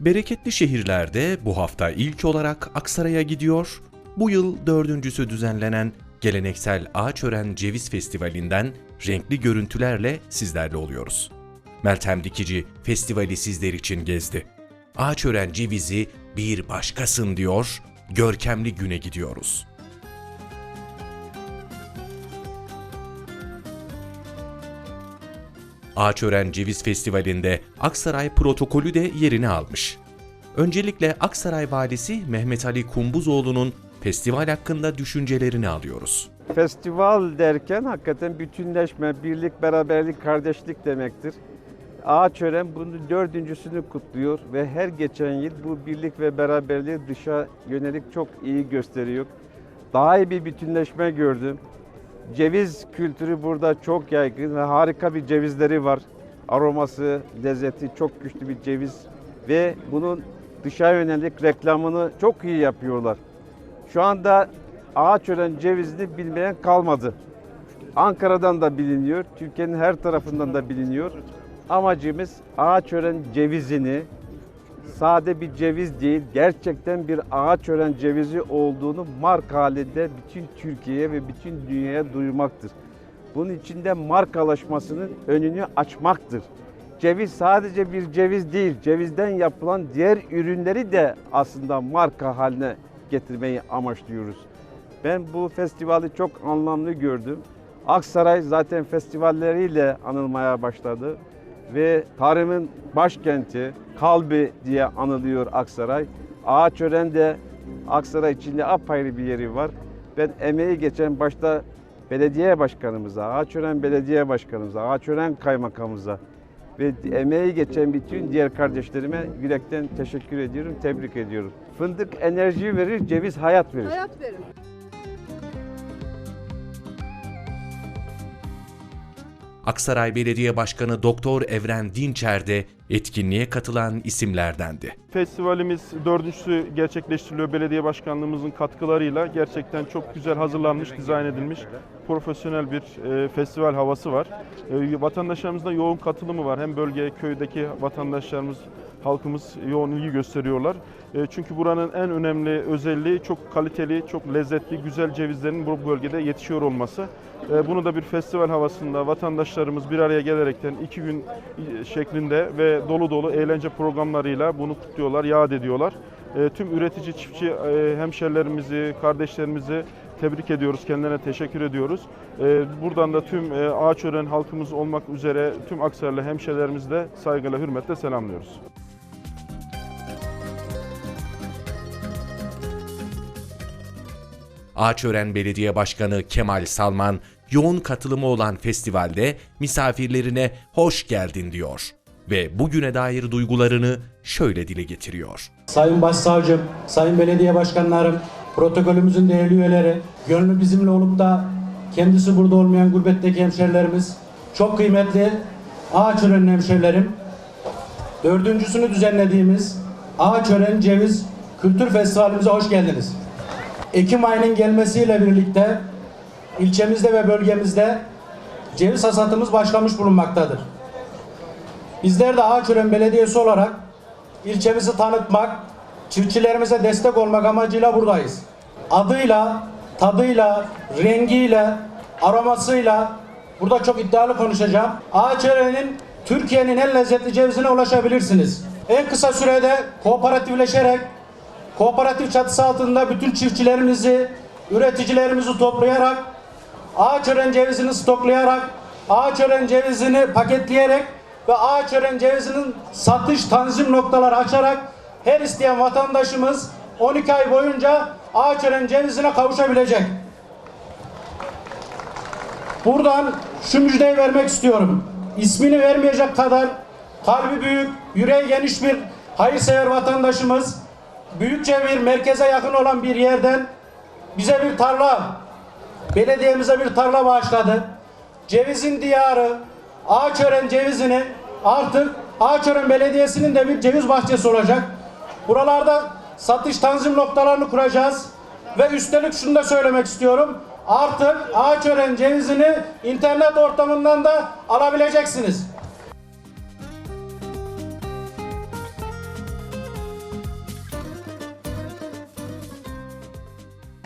Bereketli şehirlerde bu hafta ilk olarak Aksaray'a gidiyor, bu yıl dördüncüsü düzenlenen geleneksel Ağaçören Ceviz Festivali'nden renkli görüntülerle sizlerle oluyoruz. Meltem Dikici festivali sizler için gezdi. Ağaçören cevizi bir başkasın diyor, görkemli güne gidiyoruz. Ağaçören Ceviz Festivali'nde Aksaray protokolü de yerini almış. Öncelikle Aksaray Valisi Mehmet Ali Kumbuzoğlu'nun festival hakkında düşüncelerini alıyoruz. Festival derken hakikaten bütünleşme, birlik, beraberlik, kardeşlik demektir. Ağaçören bunun dördüncüsünü kutluyor ve her geçen yıl bu birlik ve beraberliği dışa yönelik çok iyi gösteriyor. Daha iyi bir bütünleşme gördüm. Ceviz kültürü burada çok yaygın ve harika bir cevizleri var. Aroması, lezzeti çok güçlü bir ceviz ve bunun dışa yönelik reklamını çok iyi yapıyorlar. Şu anda Ağaçören cevizini bilmeyen kalmadı. Ankara'dan da biliniyor, Türkiye'nin her tarafından da biliniyor. Amacımız Ağaçören cevizini sade bir ceviz değil, gerçekten bir Ağaçören cevizi olduğunu marka halinde bütün Türkiye'ye ve bütün dünyaya duyurmaktır. Bunun için de markalaşmasının önünü açmaktır. Ceviz sadece bir ceviz değil, cevizden yapılan diğer ürünleri de aslında marka haline getirmeyi amaçlıyoruz. Ben bu festivali çok anlamlı gördüm. Aksaray zaten festivalleriyle anılmaya başladı ve tarımın başkenti, kalbi diye anılıyor Aksaray. Ağaçören de Aksaray içinde apayrı bir yeri var. Ben emeği geçen başta belediye başkanımıza, Ağaçören belediye başkanımıza, Ağaçören kaymakamımıza ve emeği geçen bütün diğer kardeşlerime yürekten teşekkür ediyorum, tebrik ediyorum. Fındık enerji verir, ceviz hayat verir. Hayat verin. Aksaray Belediye Başkanı Doktor Evren Dinçer de etkinliğe katılan isimlerdendi. Festivalimiz dördüncüsü gerçekleştiriliyor. Belediye başkanlığımızın katkılarıyla gerçekten çok güzel hazırlanmış, dizayn edilmiş profesyonel bir e, festival havası var. E, vatandaşlarımızın da yoğun katılımı var. Hem bölge, köydeki vatandaşlarımız, halkımız yoğun ilgi gösteriyorlar. E, çünkü buranın en önemli özelliği çok kaliteli, çok lezzetli, güzel cevizlerin bu bölgede yetişiyor olması. E, bunu da bir festival havasında vatandaşlarımız bir araya gelerekten iki gün e, şeklinde ve dolu dolu eğlence programlarıyla bunu kutluyorlar, yad ediyorlar. E, tüm üretici, çiftçi e, hemşerilerimizi, kardeşlerimizi tebrik ediyoruz, kendilerine teşekkür ediyoruz. E, buradan da tüm e, Ağaçören halkımız olmak üzere tüm Aksaraylı hemşerilerimizi de saygıyla, hürmetle selamlıyoruz. Ağaçören Belediye Başkanı Kemal Salman, yoğun katılımı olan festivalde misafirlerine hoş geldin diyor ve bugüne dair duygularını şöyle dile getiriyor. Sayın Başsavcım, Sayın Belediye Başkanlarım, protokolümüzün değerli üyeleri, gönlü bizimle olup da kendisi burada olmayan gurbetteki hemşerilerimiz, çok kıymetli Ağaçören hemşerilerim, dördüncüsünü düzenlediğimiz Ağaçören Ceviz Kültür Festivalimize hoş geldiniz. Ekim ayının gelmesiyle birlikte ilçemizde ve bölgemizde ceviz hasatımız başlamış bulunmaktadır. Bizler de Ağaçören Belediyesi olarak ilçemizi tanıtmak, çiftçilerimize destek olmak amacıyla buradayız. Adıyla, tadıyla, rengiyle, aromasıyla burada çok iddialı konuşacağım. Ağaçören'in Türkiye'nin en lezzetli cevizine ulaşabilirsiniz. En kısa sürede kooperatifleşerek kooperatif çatısı altında bütün çiftçilerimizi, üreticilerimizi toplayarak Ağaçören cevizini stoklayarak, Ağaçören cevizini paketleyerek ve Ağaçören cevizinin satış tanzim noktaları açarak her isteyen vatandaşımız 12 ay boyunca Ağaçören cevizine kavuşabilecek. Buradan şu müjdeyi vermek istiyorum. İsmini vermeyecek kadar kalbi büyük, yüreği geniş bir hayırsever vatandaşımız büyükçe bir merkeze yakın olan bir yerden bize bir tarla, belediyemize bir tarla bağışladı. Cevizin diyarı, Ağaçören cevizini artık Ağaçören Belediyesi'nin de bir ceviz bahçesi olacak. Buralarda satış tanzim noktalarını kuracağız. Ve üstelik şunu da söylemek istiyorum. Artık Ağaçören cevizini internet ortamından da alabileceksiniz.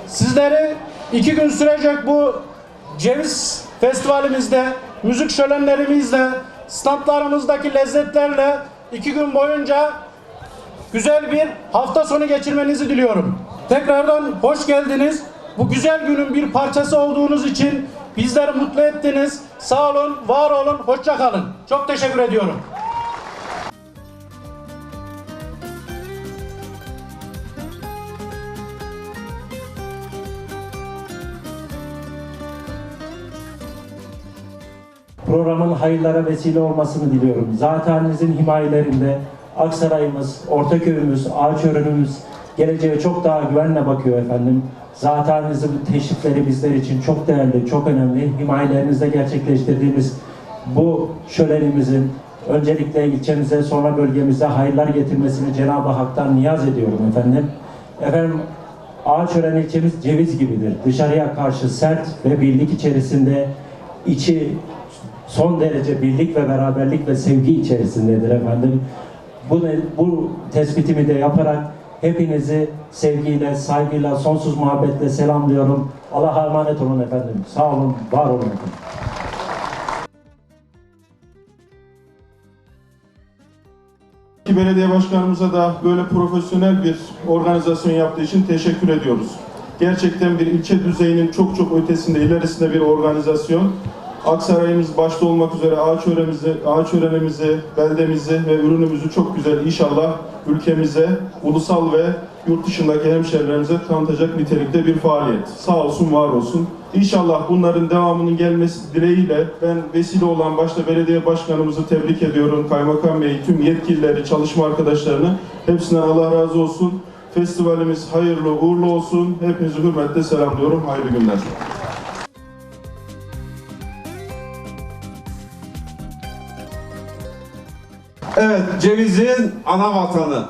Sizleri iki gün sürecek bu ceviz festivalimizde müzik şölenlerimizle, standlarımızdaki lezzetlerle iki gün boyunca güzel bir hafta sonu geçirmenizi diliyorum. Tekrardan hoş geldiniz. Bu güzel günün bir parçası olduğunuz için bizleri mutlu ettiniz. Sağ olun, var olun, hoşça kalın. Çok teşekkür ediyorum. Programın hayırlara vesile olmasını diliyorum. Zatenizin himayelerinde Aksaray'ımız, Ortaköy'ümüz, Ağaçören'imiz geleceğe çok daha güvenle bakıyor efendim. Zatenizin teşrifleri bizler için çok değerli, çok önemli. Himayelerinizde gerçekleştirdiğimiz bu şölenimizin öncelikle ilçemize sonra bölgemize hayırlar getirmesini Cenab-ı Hak'tan niyaz ediyorum efendim. Efendim Ağaçören ilçemiz ceviz gibidir. Dışarıya karşı sert ve birlik içerisinde içi son derece birlik ve beraberlik ve sevgi içerisindedir efendim. Bu, bu tespitimi de yaparak hepinizi sevgiyle, saygıyla, sonsuz muhabbetle selamlıyorum. Allah'a emanet olun efendim. Sağ olun, var olun efendim. Belediye başkanımıza da böyle profesyonel bir organizasyon yaptığı için teşekkür ediyoruz. Gerçekten bir ilçe düzeyinin çok çok ötesinde, ilerisinde bir organizasyon. Aksaray'ımız başta olmak üzere Ağaçören'imizi, Ağaçören'imizi, beldemizi ve ürünümüzü çok güzel inşallah ülkemize, ulusal ve yurt dışındaki hemşerilerimize tanıtacak nitelikte bir faaliyet. Sağ olsun, var olsun. İnşallah bunların devamının gelmesi dileğiyle ben vesile olan başta belediye başkanımızı tebrik ediyorum. Kaymakam Bey, tüm yetkilileri, çalışma arkadaşlarını hepsinden Allah razı olsun. Festivalimiz hayırlı uğurlu olsun. Hepinizi hürmetle selamlıyorum. Hayırlı günler. Evet, cevizin ana vatanı.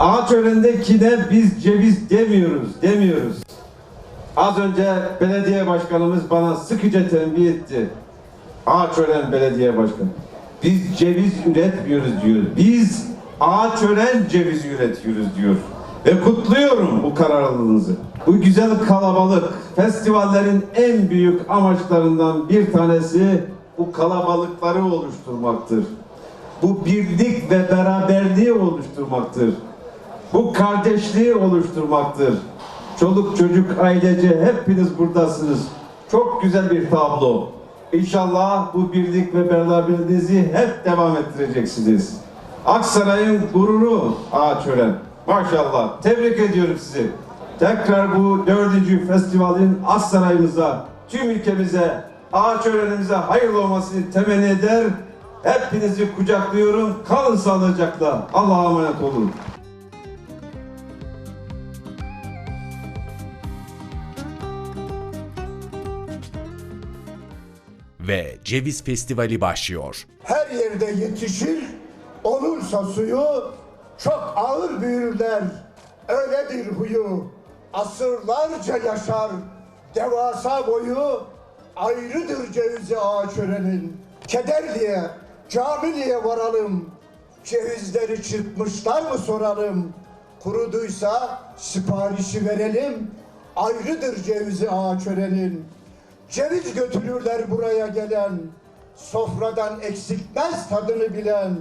Ağaçören'dekine biz ceviz demiyoruz, demiyoruz. Az önce belediye başkanımız bana sıkıca tembih etti. Ağaçören belediye başkanı. Biz ceviz üretmiyoruz diyor. Biz Ağaçören cevizi üretiyoruz diyor. Ve kutluyorum bu kararlılığınızı. Bu güzel kalabalık festivallerin en büyük amaçlarından bir tanesi bu kalabalıkları oluşturmaktır. Bu birlik ve beraberliği oluşturmaktır. Bu kardeşliği oluşturmaktır. Çoluk çocuk ailece hepiniz buradasınız. Çok güzel bir tablo. İnşallah bu birlik ve beraberliğinizi hep devam ettireceksiniz. Aksaray'ın gururu Ağaçören. Maşallah. Tebrik ediyorum sizi. Tekrar bu dördüncü festivalin Aksaray'ımıza, tüm ülkemize, Ağaçören'imize hayırlı olmasını temenni eder. Hepinizi kucaklıyorum. Kalın sağlıcakla. Allah'a emanet olun. Ve Ceviz Festivali başlıyor. her yerde yetişir, olursa suyu çok ağır büyürler. Öyledir huyu, asırlarca yaşar, devasa boyu, ayrıdır cevizi ağaç örenin. Kederliye, camiliye varalım, cevizleri çırpmışlar mı soralım. Kuruduysa siparişi verelim, ayrıdır cevizi ağaç örenin. Ceviz götürürler buraya gelen, sofradan eksiltmez tadını bilen,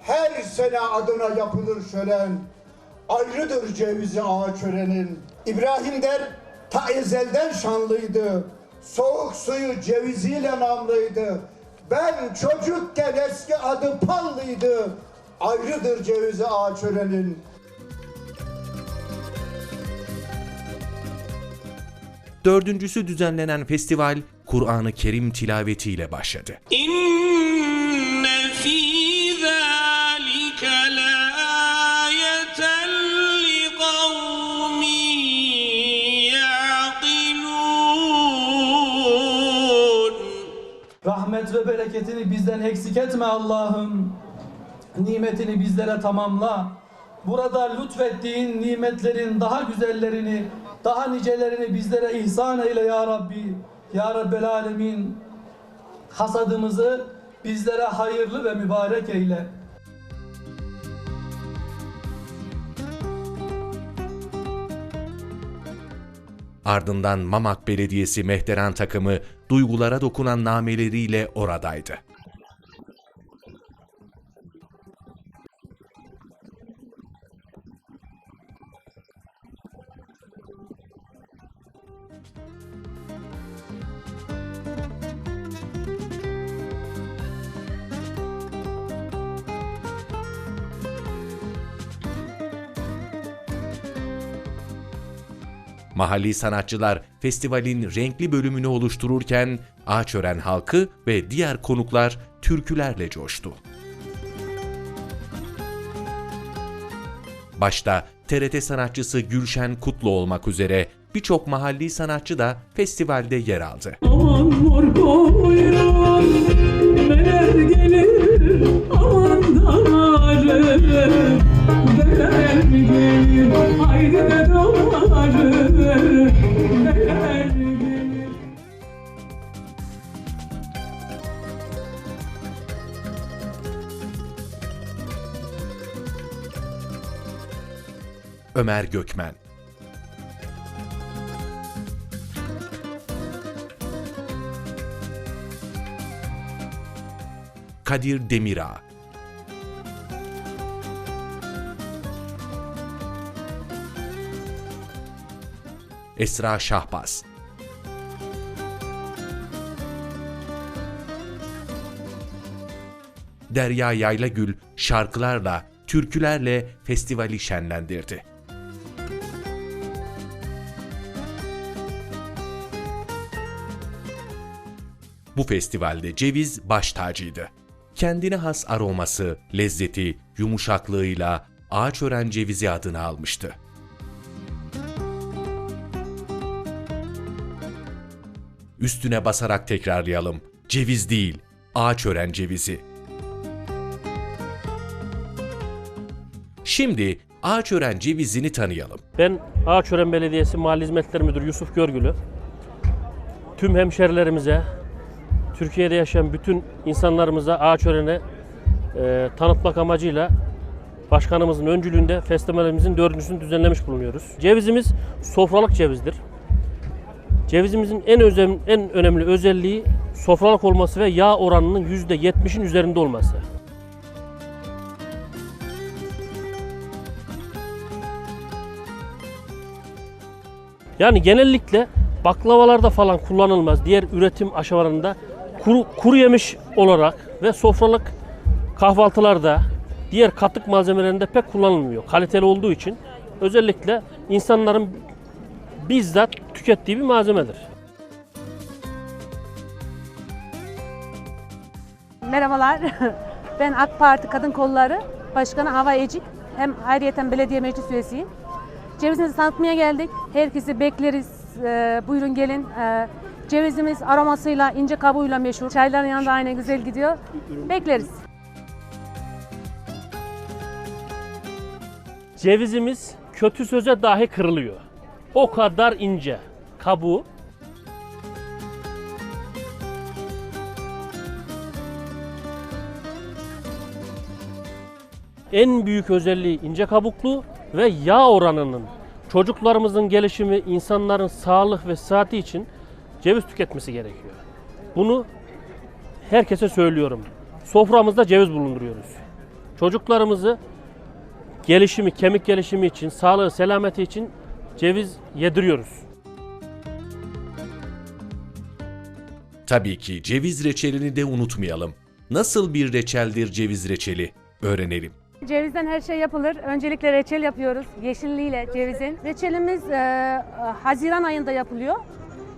her sene adına yapılır şölen, ayrıdır cevizi ağaç örenin. İbrahim der, ta ezelden şanlıydı, soğuk suyu ceviziyle namlıydı. Ben çocukken eski adı Pallıydı, ayrıdır cevizi ağaç örenin. Dördüncüsü düzenlenen festival Kur'an-ı Kerim tilavetiyle başladı. إن bereketini bizden eksik etme Allah'ım. Nimetini bizlere tamamla. Burada lütfettiğin nimetlerin daha güzellerini, daha nicelerini bizlere ihsan eyle ya Rabbi. Ya Rabbel Alemin. Hasadımızı bizlere hayırlı ve mübarek eyle. Ardından Mamak Belediyesi Mehteran takımı duygulara dokunan nameleriyle oradaydı. Mahalli sanatçılar festivalin renkli bölümünü oluştururken Ağaçören halkı ve diğer konuklar türkülerle coştu. Başta TRT sanatçısı Gülşen Kutlu olmak üzere birçok mahalli sanatçı da festivalde yer aldı. Aman gelir aman gelir haydi Ömer Gökmen. Kadir Demirağ Esra Şahbaz. Derya Yaylagül şarkılarla, türkülerle festivali şenlendirdi. Bu festivalde ceviz baş tacıydı. Kendine has aroması, lezzeti, yumuşaklığıyla Ağaçören cevizi adını almıştı. Üstüne basarak tekrarlayalım. Ceviz değil, Ağaçören cevizi. Şimdi Ağaçören cevizini tanıyalım. Ben Ağaçören Belediyesi Mahalle Hizmetleri Müdürü Yusuf Görgülü. Tüm hemşerilerimize, Türkiye'de yaşayan bütün insanlarımıza Ağaçören'i e, tanıtmak amacıyla başkanımızın öncülüğünde festivalimizin dördüncüsünü düzenlemiş bulunuyoruz. Cevizimiz sofralık cevizdir. Cevizimizin en özel, en önemli özelliği sofralık olması ve yağ oranının %70'in üzerinde olması. Yani genellikle baklavalarda falan kullanılmaz. Diğer üretim aşamalarında kuru, kuru yemiş olarak ve sofralık kahvaltılarda diğer katık malzemelerinde pek kullanılmıyor. Kaliteli olduğu için özellikle insanların bizzat tükettiği bir malzemedir. Merhabalar. Ben AK Parti Kadın Kolları Başkanı Hava Ecik. Hem ayrıyeten belediye meclis üyesiyim. Cevizimizi tanıtmaya geldik. Herkesi bekleriz. Ee, buyurun gelin. Ee, cevizimiz aromasıyla, ince kabuğuyla meşhur. Çayların yanında aynı güzel gidiyor. Bekleriz. Cevizimiz kötü söze dahi kırılıyor. O kadar ince kabuğu. En büyük özelliği ince kabuklu ve yağ oranının çocuklarımızın gelişimi, insanların sağlık ve sıhhati için ceviz tüketmesi gerekiyor. Bunu herkese söylüyorum. Soframızda ceviz bulunduruyoruz. Çocuklarımızı gelişimi, kemik gelişimi için, sağlığı, selameti için ceviz yediriyoruz. Tabii ki ceviz reçelini de unutmayalım. Nasıl bir reçeldir ceviz reçeli? Öğrenelim. Cevizden her şey yapılır. Öncelikle reçel yapıyoruz. Yeşilliğiyle cevizin. Reçelimiz e, Haziran ayında yapılıyor.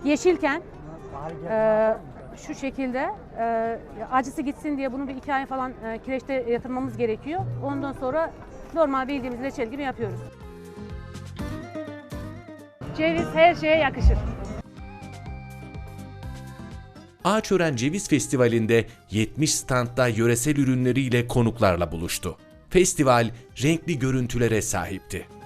Yeşilken e, şu şekilde e, acısı gitsin diye bunu bir iki ay falan e, kireçte yatırmamız gerekiyor. Ondan sonra normal bildiğimiz reçel gibi yapıyoruz. Ceviz her şeye yakışır. Ağaçören Ceviz Festivali'nde 70 standta yöresel ürünleriyle konuklarla buluştu. Festival renkli görüntülere sahipti.